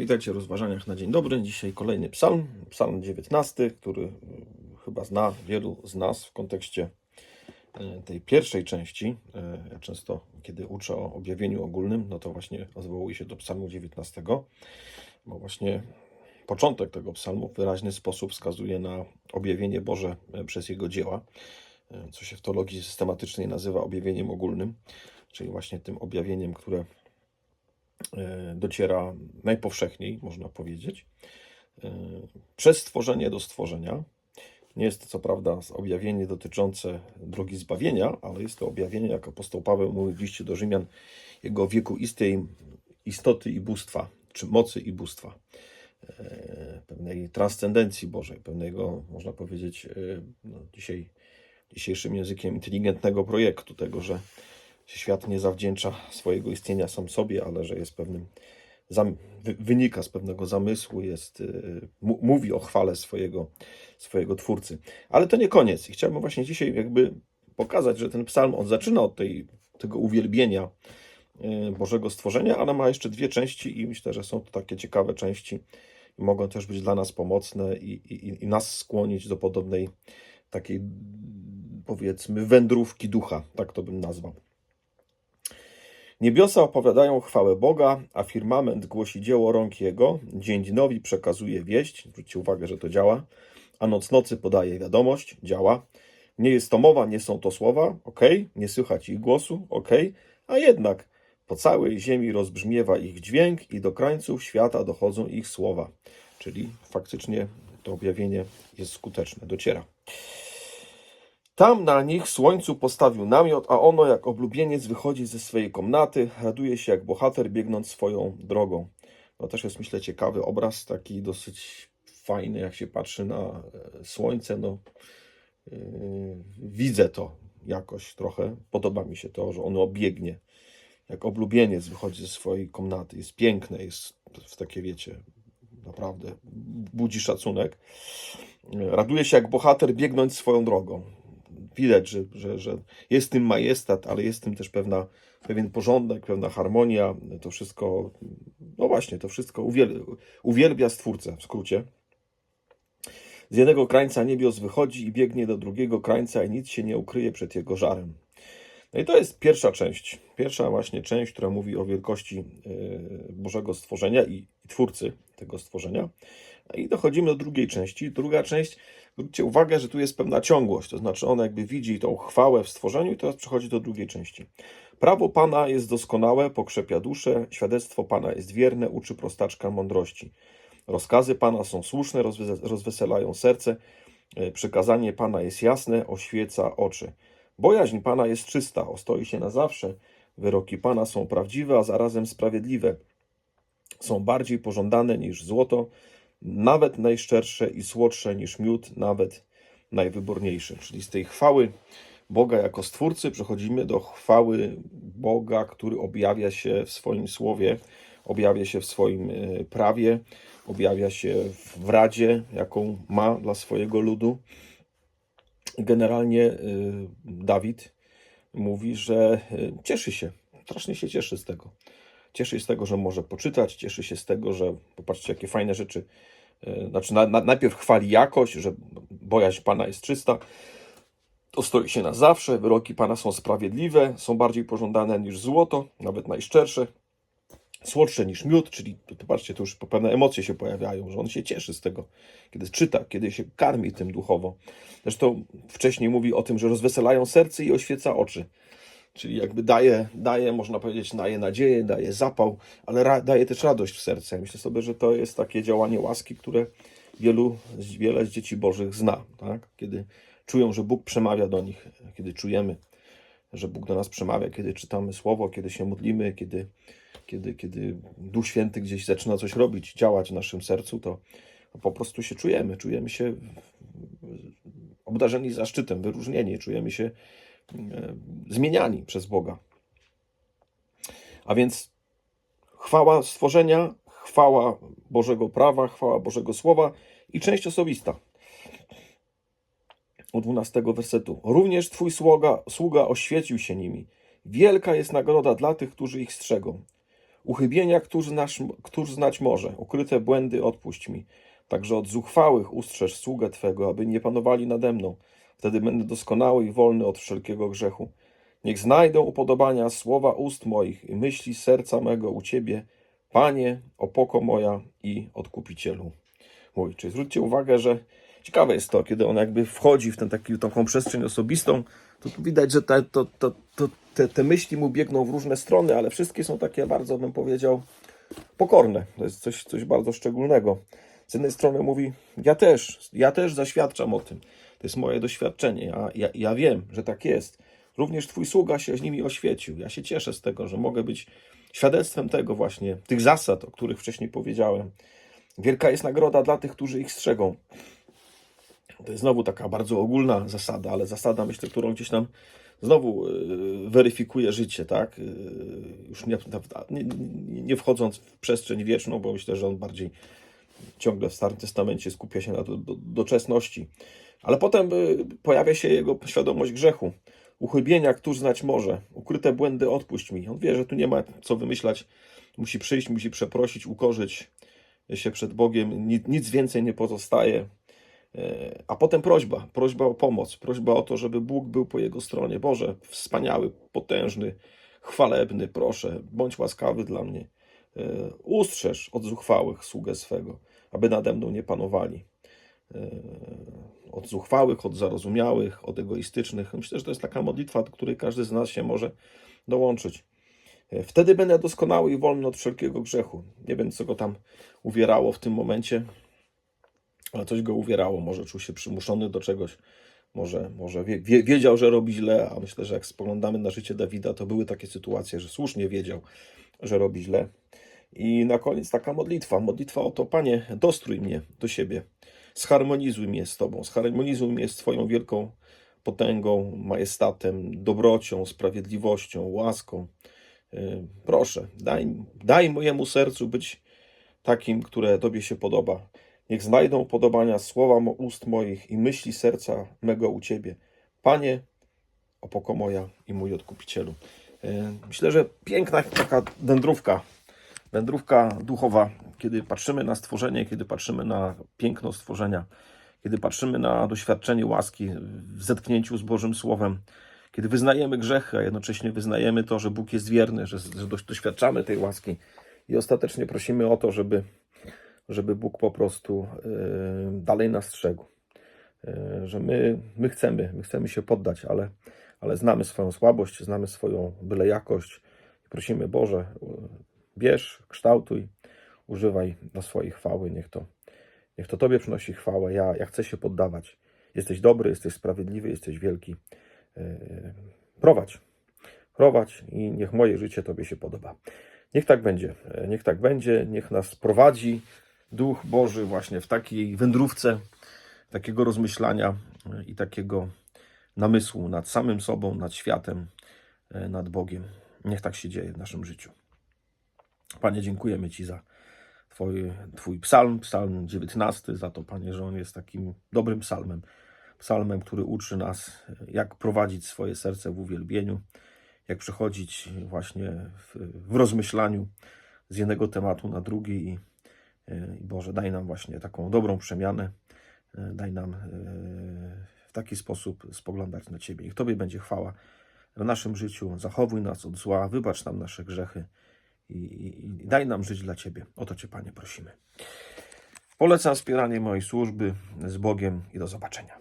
Witajcie w rozważaniach na dzień dobry. Dzisiaj kolejny psalm, psalm 19, który y, chyba zna wielu z nas w kontekście y, tej pierwszej części. Y, Ja często, kiedy uczę o objawieniu ogólnym, no to właśnie odwołuję się do psalmu 19, bo właśnie początek tego psalmu w wyraźny sposób wskazuje na objawienie Boże y, przez jego dzieła, co się w teologii systematycznej nazywa objawieniem ogólnym, czyli właśnie tym objawieniem, które e, dociera najpowszechniej, można powiedzieć, e, przez stworzenie do stworzenia. Nie jest to co prawda objawienie dotyczące drogi zbawienia, ale jest to objawienie, jak apostoł Paweł mówi w liście do Rzymian, jego wiekuistej istoty i bóstwa, czy mocy i bóstwa, e, pewnej transcendencji Bożej, pewnego, można powiedzieć, e, no, dzisiaj, dzisiejszym językiem inteligentnego projektu, tego, że świat nie zawdzięcza swojego istnienia sam sobie, ale że jest pewnym, wynika z pewnego zamysłu, jest, y, mówi o chwale swojego, swojego Twórcy. Ale to nie koniec. I chciałbym właśnie dzisiaj jakby pokazać, że ten psalm, on zaczyna od tej, tego uwielbienia y, Bożego stworzenia, ale ma jeszcze dwie części i myślę, że są to takie ciekawe części i mogą też być dla nas pomocne i, i, i nas skłonić do podobnej takiej powiedzmy wędrówki ducha, tak to bym nazwał. Niebiosa opowiadają chwałę Boga, a firmament głosi dzieło rąk Jego. Dzień dniowi przekazuje wieść, zwróćcie uwagę, że to działa, a noc nocy podaje wiadomość, działa. Nie jest to mowa, nie są to słowa, ok, nie słychać ich głosu, ok, a jednak po całej ziemi rozbrzmiewa ich dźwięk i do krańców świata dochodzą ich słowa. Czyli faktycznie to objawienie jest skuteczne, dociera. Tam na nich słońcu postawił namiot, a ono jak oblubieniec wychodzi ze swojej komnaty, raduje się jak bohater biegnąc swoją drogą. To też jest myślę ciekawy obraz, taki dosyć fajny, jak się patrzy na e, słońce. No, yy, widzę to jakoś trochę. Podoba mi się to, że ono biegnie. Jak oblubieniec wychodzi ze swojej komnaty. Jest piękne, jest w takie wiecie, naprawdę budzi szacunek. Raduje się jak bohater biegnąc swoją drogą widać, że, że, że jest w tym majestat, ale jest w tym też pewna, pewien porządek, pewna harmonia. To wszystko, no właśnie, to wszystko uwiel, uwielbia Stwórcę, w skrócie. Z jednego krańca niebios wychodzi i biegnie do drugiego krańca i nic się nie ukryje przed jego żarem. No i to jest pierwsza część. Pierwsza właśnie część, która mówi o wielkości e, Bożego stworzenia i, i Twórcy tego stworzenia. I dochodzimy do drugiej części. Druga część, zwróćcie uwagę, że tu jest pewna ciągłość, to znaczy on jakby widzi tą chwałę w stworzeniu i teraz przechodzi do drugiej części. Prawo Pana jest doskonałe, pokrzepia duszę, świadectwo Pana jest wierne, uczy prostaczka mądrości. Rozkazy Pana są słuszne, rozwe- rozweselają serce, e, przykazanie Pana jest jasne, oświeca oczy. Bojaźń Pana jest czysta, ostoi się na zawsze. Wyroki Pana są prawdziwe, a zarazem sprawiedliwe. Są bardziej pożądane niż złoto, nawet najszczersze i słodsze niż miód, nawet najwyborniejsze. Czyli z tej chwały Boga jako Stwórcy przechodzimy do chwały Boga, który objawia się w swoim słowie, objawia się w swoim e, prawie, objawia się w radzie, jaką ma dla swojego ludu. Generalnie y, Dawid mówi, że y, cieszy się, strasznie się cieszy z tego. Cieszy się z tego, że może poczytać, cieszy się z tego, że popatrzcie, jakie fajne rzeczy. y, Znaczy, na, na, najpierw chwali jakość, że bojaźń Pana jest czysta, to stoi się na zawsze, wyroki Pana są sprawiedliwe, są bardziej pożądane niż złoto, nawet najszczersze, słodsze niż miód, czyli to, to patrzcie, to już pewne emocje się pojawiają, że on się cieszy z tego, kiedy czyta, kiedy się karmi tym duchowo. Zresztą wcześniej mówi o tym, że rozweselają serce i oświeca oczy. Czyli jakby daje, daje, można powiedzieć, daje nadzieję, daje zapał, ale daje też radość w serce. Myślę sobie, że to jest takie działanie łaski, które wielu, wiele z dzieci bożych zna. Tak? Kiedy czują, że Bóg przemawia do nich, kiedy czujemy, że Bóg do nas przemawia, kiedy czytamy Słowo, kiedy się modlimy, kiedy, kiedy, kiedy Duch Święty gdzieś zaczyna coś robić, działać w naszym sercu, to po prostu się czujemy. Czujemy się obdarzeni zaszczytem, wyróżnieni, czujemy się zmieniani przez Boga. A więc chwała stworzenia, chwała Bożego prawa, chwała Bożego Słowa i część osobista. Od 12 wersetu. Również Twój sługa, sługa oświecił się nimi. Wielka jest nagroda dla tych, którzy ich strzegą. Uchybienia, któż, znasz, któż znać może, ukryte błędy odpuść mi. Także od zuchwałych ustrzeż sługę Twego, aby nie panowali nade mną. Wtedy będę doskonały i wolny od wszelkiego grzechu. Niech znajdą upodobania słowa ust moich i myśli serca mego u Ciebie, Panie, opoko moja i Odkupicielu mój. Czyli zwróćcie uwagę, że ciekawe jest to, kiedy on jakby wchodzi w tę taką przestrzeń osobistą, to widać, że te, to, to, to, te, te myśli mu biegną w różne strony, ale wszystkie są takie bardzo, bym powiedział, pokorne. To jest coś, coś bardzo szczególnego. Z jednej strony mówi, ja też, ja też zaświadczam o tym. To jest moje doświadczenie. Ja, ja, ja wiem, że tak jest. Również Twój sługa się z nimi oświecił. Ja się cieszę z tego, że mogę być świadectwem tego właśnie, tych zasad, o których wcześniej powiedziałem. Wielka jest nagroda dla tych, którzy ich strzegą. To jest znowu taka bardzo ogólna zasada, ale zasada, myślę, którą gdzieś nam znowu y, weryfikuje życie, tak? Y, Już nie, nie, nie wchodząc w przestrzeń wieczną, bo myślę, że on bardziej ciągle w Starym Testamencie skupia się na do, do, doczesności. Ale potem y, pojawia się jego świadomość grzechu, uchybienia, któż znać może, ukryte błędy odpuść mi. On wie, że tu nie ma co wymyślać, musi przyjść, musi przeprosić, ukorzyć się przed Bogiem, nic, więcej nie pozostaje. E, A potem prośba, prośba o pomoc, prośba o to, żeby Bóg był po jego stronie. Boże, wspaniały, potężny, chwalebny, proszę, bądź łaskawy dla mnie. E, Ustrzeż od zuchwałych sługę swego, aby nade mną nie panowali. E, Od zuchwałych, od zarozumiałych, od egoistycznych. Myślę, że to jest taka modlitwa, do której każdy z nas się może dołączyć. E, Wtedy będę doskonały i wolny od wszelkiego grzechu. Nie wiem, co go tam uwierało w tym momencie, ale coś go uwierało. Może czuł się przymuszony do czegoś, może, może wie, wie, wiedział, że robi źle, a myślę, że jak spoglądamy na życie Dawida, to były takie sytuacje, że słusznie wiedział, że robi źle. I na koniec taka modlitwa. Modlitwa o to, Panie, dostrój mnie do siebie. Zharmonizuj mnie z Tobą. Zharmonizuj mnie z Twoją wielką potęgą, majestatem, dobrocią, sprawiedliwością, łaską. Yy, Proszę, daj, daj mojemu sercu być takim, które Tobie się podoba. Niech znajdą podobania słowa ust moich i myśli serca mego u Ciebie. Panie, opoko moja i mój odkupicielu. Yy, Myślę, że piękna taka wędrówka, wędrówka duchowa, kiedy patrzymy na stworzenie, kiedy patrzymy na piękno stworzenia, kiedy patrzymy na doświadczenie łaski w zetknięciu z Bożym Słowem, kiedy wyznajemy grzechy, a jednocześnie wyznajemy to, że Bóg jest wierny, że, że doś- doświadczamy tej łaski i ostatecznie prosimy o to, żeby, żeby Bóg po prostu yy, dalej nas strzegł. Yy, że my, my chcemy, my chcemy się poddać, ale, ale znamy swoją słabość, znamy swoją byle jakość i prosimy Boże, bierz, kształtuj, używaj do swojej chwały, niech to, niech to Tobie przynosi chwałę. Ja, ja chcę się poddawać. Jesteś dobry, jesteś sprawiedliwy, jesteś wielki. Yy, Prowadź, prowadź i niech moje życie Tobie się podoba. Niech tak będzie, Yy, niech tak będzie, niech nas prowadzi Duch Boży właśnie w takiej wędrówce, takiego rozmyślania yy, i takiego namysłu nad samym sobą, nad światem, nad Bogiem. Niech tak się dzieje w naszym życiu. Panie, dziękujemy Ci za Twój, twój psalm, psalm 19, za to, Panie, że on jest takim dobrym psalmem. Psalmem, który uczy nas, jak prowadzić swoje serce w uwielbieniu, jak przechodzić właśnie w, w rozmyślaniu z jednego tematu na drugi. I, I Boże, daj nam właśnie taką dobrą przemianę, daj nam e, w taki sposób spoglądać na Ciebie. Niech Tobie będzie chwała w naszym życiu. Zachowuj nas od zła, wybacz nam nasze grzechy i, i, daj nam żyć dla Ciebie. O to Cię, Panie, prosimy. Polecam wspieranie mojej służby z Bogiem i do zobaczenia.